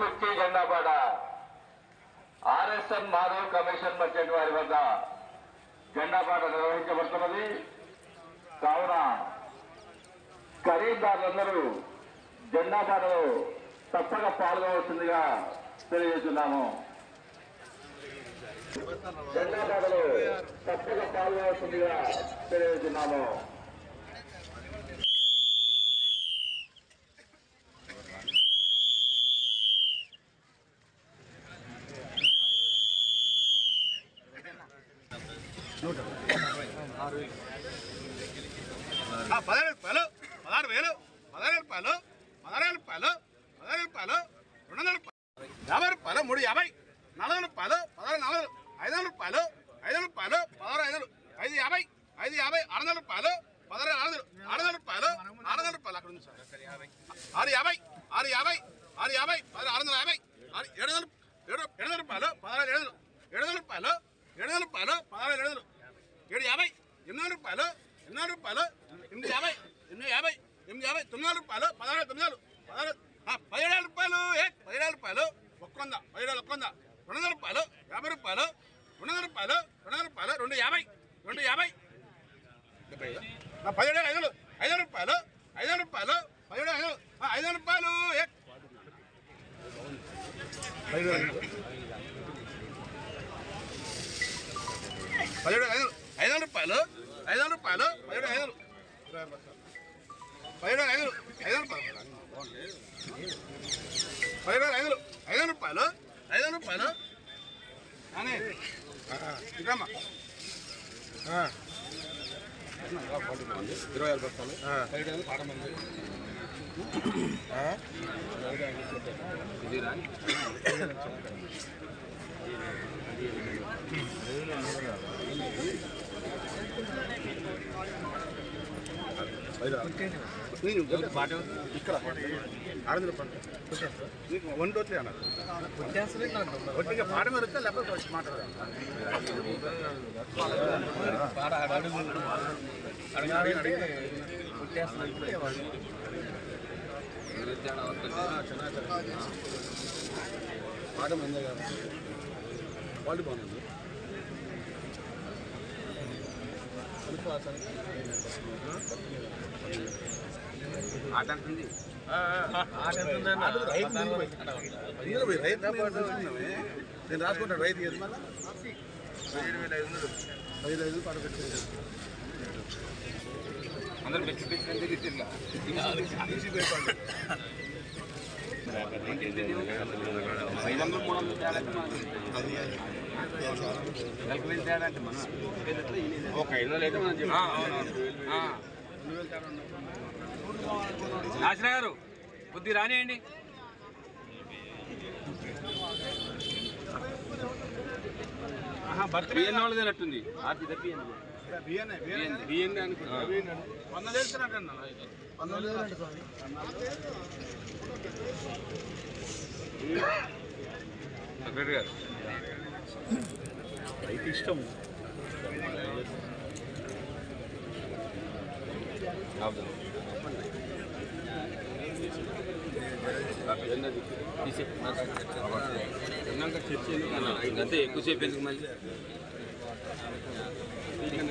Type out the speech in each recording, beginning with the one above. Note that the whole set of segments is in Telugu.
మిర్చి జెండాపాట ఆర్ఎస్ఎన్ మాధవ్ కమిషన్ మర్చెంట్ వారి వద్ద జెండాపాట నిర్వహించబడుతున్నది. కావున ఖరీదారులందరూ జెండాపాటలో తప్పక పాల్గొవలసిందిగా తెలియజేస్తున్నాము. జెండాపాటలో తప్పక పాల్గొవలసిందిగా తెలియజేస్తున్నాము. ఆ, పదహారు రూపాయలు పదహారు వేలు పదహారు రూపాయలు పదహారు రూపాయలు పదహారు రూపాయలు రెండు వందల రూపాయలు యాభై రూపాయలు మూడు యాభై నాలుగు రూపాయలు పదహారు నాలుగు ఐదు వందల రూపాయలు ఐదు రూపాయలు పదహారు ఐదు ఐదు యాభై ఐదు యాభై ఆరు వందల రూపాయలు పదహారు ఆరు ఆరు వందల రూపాయలు ఆరు వందల రూపాయలు అక్కడ ఉంది సార్ ఆరు యాభై ఆరు యాభై ఆరు యాభై పదహారు ఆరు వందల యాభై ఆరు ఏడు వందలు ఏడు ఏడు వందల రూపాయలు పదహారు ఏడు ఏడు వందల రూపాయలు ఏడు వందల రూపాయలు పదహారు ఏడు వందలు ఏడు యాభై ఎనిమిది వందల రూపాయలు ఎనిమిది వందల రూపాయలు ఎనిమిది యాభై ఎనిమిది యాభై ఎనిమిది యాభై తొమ్మిది వందల రూపాయలు పదహారు తొమ్మిది వందలు పదహారు. పదిహేడు రూపాయలు ఏ పదిహేడు రూపాయలు ఒక్క వంద పదిహేడు వేల ఒక్క వంద. రెండు వందల రూపాయలు యాభై రూపాయలు రెండు వందల రూపాయలు రెండు వందల రూపాయలు రెండు యాభై రెండు యాభై. పదిహేడు ఐదు వందలు ఐదు వందల రూపాయలు ఐదు వందల రూపాయలు పదిహేడు ఐదు ఐదు వందల రూపాయలు ఏ. పదిహేడు ఐదు ఐదు రూపాయలు ఐదు రూపాయలు. అని ఇరవై ఐదు బస్తాలు. పదిహేడు ఐదు పాట ఇక్కడ. ఒట్టిగా పాట మీద వస్తే లేకపోతే వచ్చి మాట్లాడదాం అడిగి- అడిగి- పాట మందే కదా. క్వాలిటీ బాగుంది ఆట అంటుంది రైతు ముందు పోయి. ఇదిగో పోయి, రైతు మీద చూస్తున్నామే. నేను రాసుకుంటాను రైతు ఏది వేల ఐదు వందలు పదిహేడు ఐదు పాట పెట్టుకుంటాను అందరూ పెట్టి తీసి పెట్టుకోండి ఐదు వందలు మూడు వందలు తేడా ఒక అయితే మనం నాశన గారు కొద్ది రానియండి. వాళ్ళది అన్నట్టుంది. సెక్రటరీ గారు. రైతు ఇష్టం విన్నాక చర్చ ఎందుకు అన్న? ఇంకంతే ఎక్కువసేపు ఎందుకు మళ్ళీ ఈడ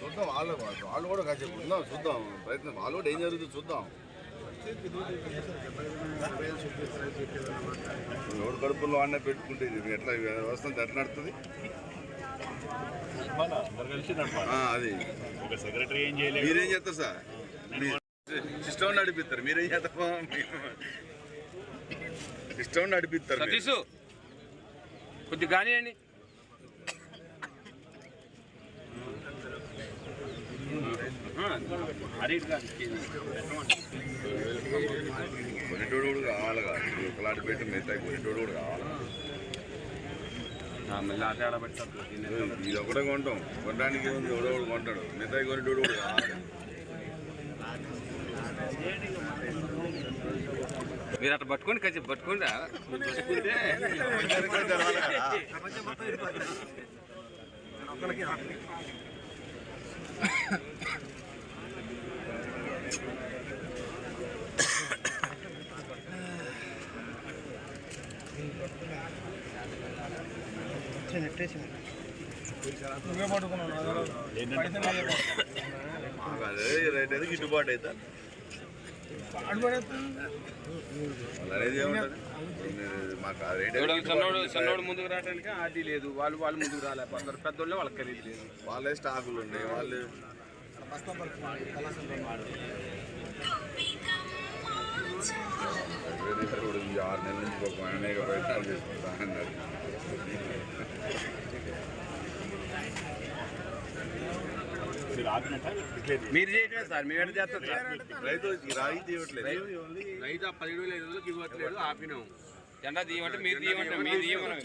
చూద్దాం వాళ్ళు వాళ్ళు కూడా కాసేపు ఉందాం చూద్దాం ప్రయత్నం వాళ్ళు కూడా ఏం జరుగుతుంది చూద్దాం ఎవడు కడుపులో అన్న పెట్టుకుంటే ఇది ఎట్లా వ్యవస్థ ఎట్లా నడుతుంది అది ఒక సెక్రటరీ మీరేం చేస్తారు సార్ సిస్టమ్ నడిపిస్తారు. మీరేం చేస్తారా సిస్టమ్ నడిపిస్తారు. సతీష్ కొద్ది కానివ్వండి కొనేటోడు కూడా కావాలి కాదు. ఒకలాంటి పెట్టి మెత్తాయి కొనేటోడు కూడా కావాలి. మళ్ళీ ఆట ఆడబెట్టారు ఇది ఒకటే కొంటాం. కొనడానికి ఎవడో కొంటాడు. మిగతాయి కొనేటోడు కూడా కావాలి. మీరు అట్లా పట్టుకోండి కొంచెం పట్టుకోండి అయితే గిట్టుబాటు అవుతా. చిన్నోడు చిన్నోడు ముందుకు రావడానికి ఆది లేదు. వాళ్ళు వాళ్ళు ముందుకు రాలే. కొందరు పెద్దోళ్ళే వాళ్ళకి ఖరీదు లేదు. వాళ్ళే స్టాకులు ఉన్నాయి వాళ్ళు. ఆరు నెలల నుంచి ఒక ప్రయత్నాలు చేసుకుంటా అన్నారు మీరు చేయటమే సార్ మేము ఎక్కడ చేస్తాం రైతు రాయితీ ఇవ్వట్లేదు రైతు ఆ పదిహేడు వేల ఐదు వందలకి ఇవ్వట్లేదు ఆపినాం. జెండా తీయమంటే మీరు తీయమంటే మీరు తీయమని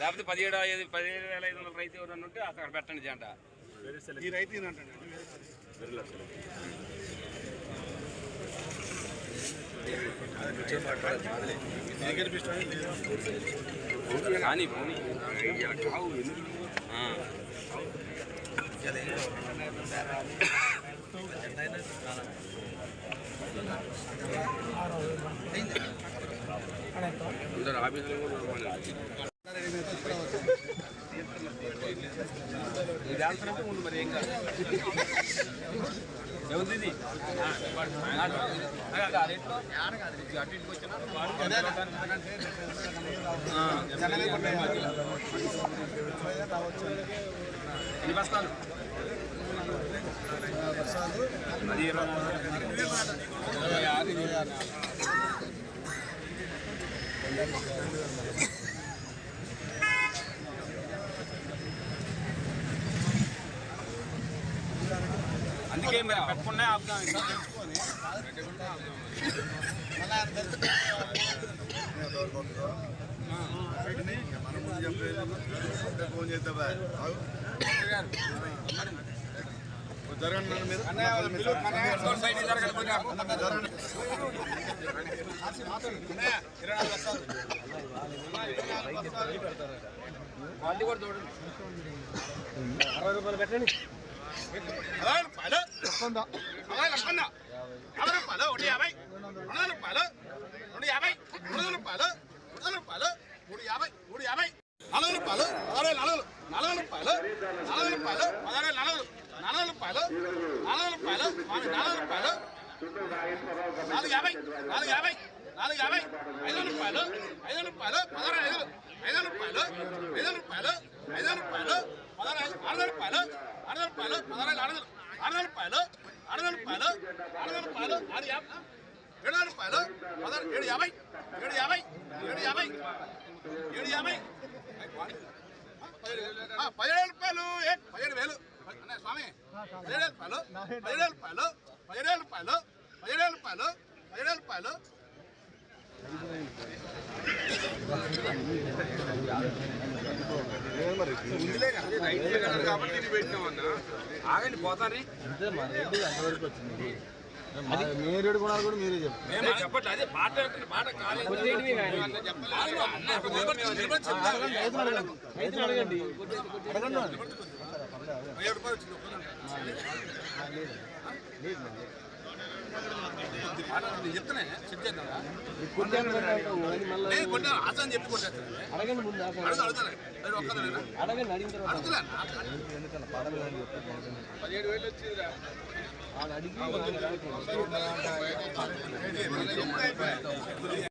లేకపోతే పదిహేడు ఐదు పదిహేడు వేల ఐదు వందల రైతు ఎవరన్నా ఉంటే అక్కడ పెట్టండి జెండా. ఈ రైతు కానీ పోనీ. ముందు మరి ఏం కాదు ఎవరిది ఇది? అటు ఇటుకు వచ్చినా? ఎన్ని బస్తాలు అది ఇరవై ఇరవై ఆరు ఇరవై ఆరు అందుకే మరి పెట్టుకున్నా ఆపుదాం ఇంకా తెలుసుకొని ఫోన్ చేద్దాం జరగండి నాన్న మీరు సైడ్ జరగాలి కొంచెం. క్వాలిటీ కూడా చూడండి పదహారు రూపాయలు పదహారు లక్షన్న యాభై రూపాయలు ఒకటి యాభై రెండు వందల రూపాయలు రెండు యాభై మూడు వందల రూపాయలు మూడు వందల రూపాయలు మూడు యాభై మూడు యాభై నాలుగు రూపాయలు పదహారు నాలుగు నాలుగు రూపాయలు నాలుగు రూపాయలు పదహారు నాలుగు నాలుగు రూపాయలు నాలుగు రూపాయలు నాలుగు రూపాయలు నాలుగు యాభై నాలుగు యాభై నాలుగు యాభై ఐదు రూపాయలు ఐదు రూపాయలు పదహారు ఐదు ఐదు రూపాయలు ఐదు రూపాయలు ఐదు రూపాయలు పదహారు ఐదు ఆరు రూపాయలు ఆరు రూపాయలు పదహారు ఆరు ఆరు రూపాయలు ఆరు రూపాయలు ఆరు రూపాయలు ఆరు యాభై ఏడు రూపాయలు పదహారు ఏడు యాభై ఏడు యాభై ఏడు యాభై ఏడు యాభై ఆ, పదిహేడు రూపాయలు ఏ పదిహేడు వేలు అన్న స్వామి. పదిహేడు రూపాయలు పదిహేడు రూపాయలు పదిహేడు రూపాయలు పదిహేడు రూపాయలు పదిహేడు రూపాయలు ఆగండి పోతానే మీరు కొనాలి కూడా మీరే చెప్పండి చెప్పట్లేదు అదే కాలేదు. చెప్పలేదు. అడగండి అడగండి పదిహేడు రూపాయలు వచ్చింది నేను చెప్తానే కొట్టాను కొట్టాను అడగండి. ముందు అడగండి అడిగిన తర్వాత పదిహేడు వేలు వచ్చిందిరా అడిగి